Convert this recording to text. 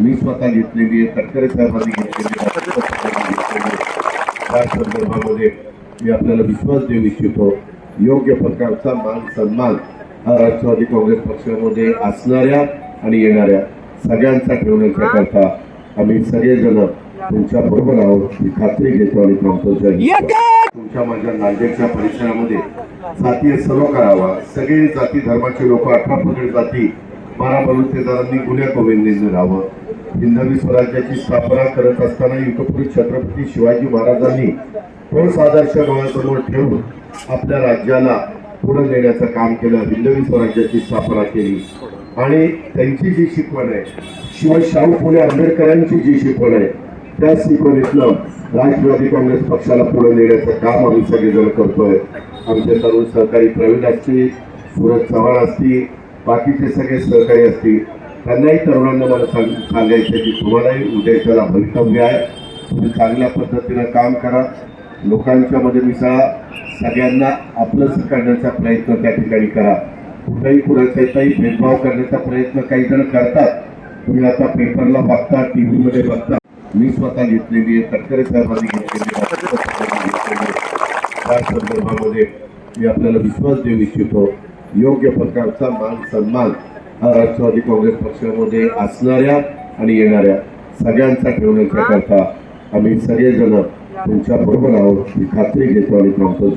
मी स्वतः घेतलेली आहे तटकरे साहेबांनी घेतलेली आहे. त्या संदर्भामध्ये मी आपल्याला विश्वास देऊ इच्छितो. योग्य प्रकारचा मान सन्मान हा राष्ट्रवादी काँग्रेस पक्षामध्ये असणाऱ्या आणि येणाऱ्या सगळ्यांचा ठेवण्याच्या करता आम्ही सगळेजण तुमच्या बरोबर आहोत. ही खात्री घेतो आणि. तुमच्या माझ्या नांदेडच्या परिसरामध्ये जातीय सर्व करावा. सगळे जाती धर्माचे लोक अठरा पगड जाती बारा बलुतेदारांनी गुन्ह्या गोविंदीने राहावं. हिंदवी स्वराज्याची स्थापना करत असताना युगपुरी छत्रपती शिवाजी महाराजांनी ठोस आदर्श डोळ्यासमोर ठेवून आपल्या राज्याला पुढे नेण्याचं काम केलं? हिंदवी स्वराज्याची स्थापना केली. आणि त्यांची जी शिकवण आहे शिवाय शाहू फुले आंबेडकरांची जी शिकवण आहे त्या शिकवणीतलं राष्ट्रवादी काँग्रेस पक्षाला पुढे नेण्याचं काम आम्ही सगळेजण करतोय. आमचे तरुण सहकारी प्रवीण असतील सुरज चव्हाण असतील बाकीचे सगळे सहकारी असतील. त्यांनाही तरुणांना मला सांग सांगायचं की तुम्हालाही उद्याच्याला भवितव्य आहे. तुम्ही चांगल्या पद्धतीनं काम करा. लोकांच्या मध्ये मिसळा. सगळ्यांना आपलंच करण्याचा प्रयत्न त्या ठिकाणी करा. कुठेही कुणाचाही भेदभाव करण्याचा प्रयत्न काही जण करतात. तुम्ही आता पेपरला बघता टी व्हीमध्ये बघता. मी स्वतः घेतलेली आहे. तटकरे साहेबांनी घेतलेली त्या संदर्भामध्ये मी आपल्याला विश्वास देऊ इच्छितो. योग्य प्रकारचा मान सन्मान राष्ट्रवादी काँग्रेस पक्षामध्ये असणाऱ्या आणि येणाऱ्या सगळ्यांचा ठेवण्याच्या करता आम्ही सगळेजण तुमच्या बरोबर आहोत. ही खात्री घेतो आणि थांबतो.